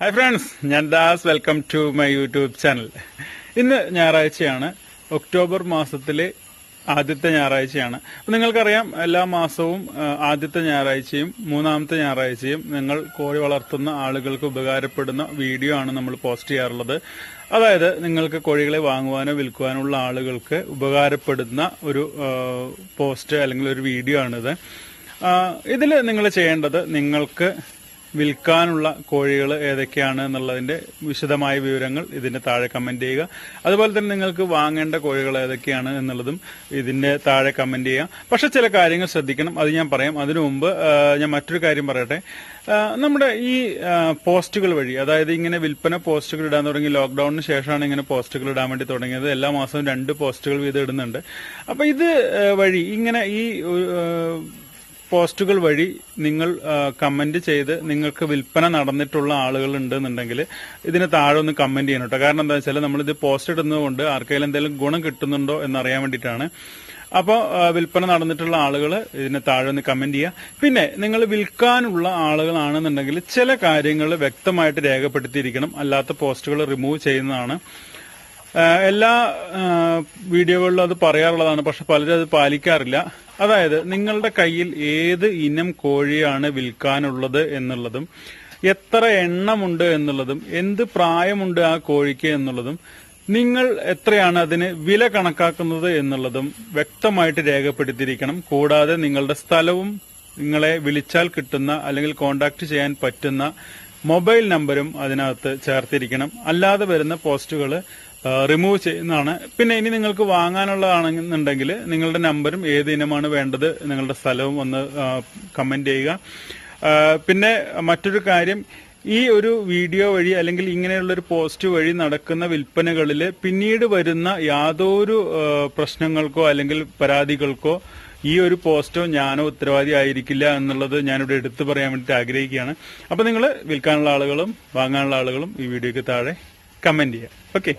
Hi friends ഞാൻ Das. Welcome to my YouTube channel ഇന്ന് ഞായറാഴ്ചയാണ്. ഒക്ടോബർ മാസത്തിലെ ആദ്യത്തെ ഞായറാഴ്ചയാണ്. അപ്പം നിങ്ങൾക്കറിയാം എല്ലാ മാസവും ആദ്യത്തെ ഞായറാഴ്ചയും മൂന്നാമത്തെ ഞായറാഴ്ചയും നിങ്ങൾ കോഴി വളർത്തുന്ന ആളുകൾക്ക് ഉപകാരപ്പെടുന്ന വീഡിയോ ആണ് നമ്മൾ പോസ്റ്റ് ചെയ്യാറുള്ളത്. അതായത് നിങ്ങൾക്ക് കോഴികളെ വാങ്ങുവാനോ വിൽക്കുവാനോ ഉള്ള ആളുകൾക്ക് ഉപകാരപ്പെടുന്ന ഒരു പോസ്റ്റ് അല്ലെങ്കിൽ ഒരു വീഡിയോ ആണിത്. ഇതിൽ നിങ്ങൾ ചെയ്യേണ്ടത് നിങ്ങൾക്ക് വിൽക്കാനുള്ള കോഴികൾ ഏതൊക്കെയാണ് എന്നുള്ളതിന്റെ വിശദമായ വിവരങ്ങൾ ഇതിന്റെ താഴെ കമന്റ് ചെയ്യുക. അതുപോലെ തന്നെ നിങ്ങൾക്ക് വാങ്ങേണ്ട കോഴികൾ ഏതൊക്കെയാണ് എന്നുള്ളതും ഇതിന്റെ താഴെ കമന്റ് ചെയ്യുക. പക്ഷെ ചില കാര്യങ്ങൾ ശ്രദ്ധിക്കണം. അത് ഞാൻ പറയാം. അതിനു മുമ്പ് ഞാൻ മറ്റൊരു കാര്യം പറയട്ടെ. നമ്മുടെ ഈ പോസ്റ്റുകൾ വഴി അതായത് ഇങ്ങനെ വിൽപ്പന പോസ്റ്റുകൾ ഇടാൻ തുടങ്ങി ലോക്ക്ഡൌണിന് ശേഷമാണ് ഇങ്ങനെ പോസ്റ്റുകൾ ഇടാൻ വേണ്ടി തുടങ്ങിയത്. എല്ലാ മാസവും രണ്ട് പോസ്റ്റുകൾ വീതം ഇടുന്നുണ്ട്. അപ്പൊ ഇത് വഴി ഇങ്ങനെ ഈ പോസ്റ്റുകൾ വഴി നിങ്ങൾ കമന്റ് ചെയ്ത് നിങ്ങൾക്ക് വിൽപ്പന നടന്നിട്ടുള്ള ആളുകൾ ഉണ്ടെന്നുണ്ടെങ്കിൽ ഇതിന് താഴെ ഒന്ന് കമന്റ് ചെയ്യണം കേട്ടോ. കാരണം എന്താ വെച്ചാൽ നമ്മളിത് പോസ്റ്റ് ഇടുന്നതുകൊണ്ട് ആർക്കെങ്കിലും എന്തെങ്കിലും ഗുണം കിട്ടുന്നുണ്ടോ എന്നറിയാൻ വേണ്ടിയിട്ടാണ്. അപ്പോൾ വിൽപ്പന നടന്നിട്ടുള്ള ആളുകൾ ഇതിന് താഴെ ഒന്ന് കമന്റ് ചെയ്യുക പിന്നെ നിങ്ങൾ വിൽക്കാനുള്ള ആളുകളാണെന്നുണ്ടെങ്കിൽ ചില കാര്യങ്ങൾ വ്യക്തമായിട്ട് രേഖപ്പെടുത്തിയിരിക്കണം. അല്ലാത്ത പോസ്റ്റുകൾ റിമൂവ് ചെയ്യുന്നതാണ്. എല്ലാ വീഡിയോകളിലും അത് പറയാറുള്ളതാണ്. പക്ഷെ പലരും അത് പാലിക്കാറില്ല. അതായത് നിങ്ങളുടെ കയ്യിൽ ഏത് ഇനം കോഴിയാണ് വിൽക്കാനുള്ളത് എന്നുള്ളതും എത്ര എണ്ണമുണ്ട് എന്നുള്ളതും എന്ത് പ്രായമുണ്ട് ആ കോഴിക്ക് എന്നുള്ളതും നിങ്ങൾ എത്രയാണ് അതിന് വില കണക്കാക്കുന്നത് എന്നുള്ളതും വ്യക്തമായിട്ട് രേഖപ്പെടുത്തിയിരിക്കണം. കൂടാതെ നിങ്ങളുടെ സ്ഥലവും നിങ്ങളെ വിളിച്ചാൽ കിട്ടുന്ന അല്ലെങ്കിൽ കോണ്ടാക്ട് ചെയ്യാൻ പറ്റുന്ന മൊബൈൽ നമ്പരും അതിനകത്ത് ചേർത്തിരിക്കണം. അല്ലാതെ വരുന്ന പോസ്റ്റുകൾ റിമൂവ് ചെയ്യുന്നതാണ്. പിന്നെ ഇനി നിങ്ങൾക്ക് വാങ്ങാനുള്ളതാണെന്നുണ്ടെങ്കിൽ നിങ്ങളുടെ നമ്പരും ഏത് ഇനമാണ് വേണ്ടത് നിങ്ങളുടെ സ്ഥലവും ഒന്ന് കമന്റ് ചെയ്യുക. പിന്നെ മറ്റൊരു കാര്യം ഈ ഒരു വീഡിയോ വഴി അല്ലെങ്കിൽ ഇങ്ങനെയുള്ള ഒരു പോസ്റ്റ് വഴി നടക്കുന്ന വിൽപ്പനകളിൽ പിന്നീട് വരുന്ന യാതൊരു പ്രശ്നങ്ങൾക്കോ അല്ലെങ്കിൽ പരാതികൾക്കോ ഈ ഒരു പോസ്റ്റോ ഞാനോ ഉത്തരവാദി ആയിരിക്കില്ല എന്നുള്ളത് ഞാനിവിടെ എടുത്തു പറയാൻ വേണ്ടിയിട്ട് ആഗ്രഹിക്കുകയാണ്. അപ്പൊ നിങ്ങൾ വിൽക്കാനുള്ള ആളുകളും വാങ്ങാനുള്ള ആളുകളും ഈ വീഡിയോയ്ക്ക് താഴെ കമന്റ് ചെയ്യുക. ഓക്കെ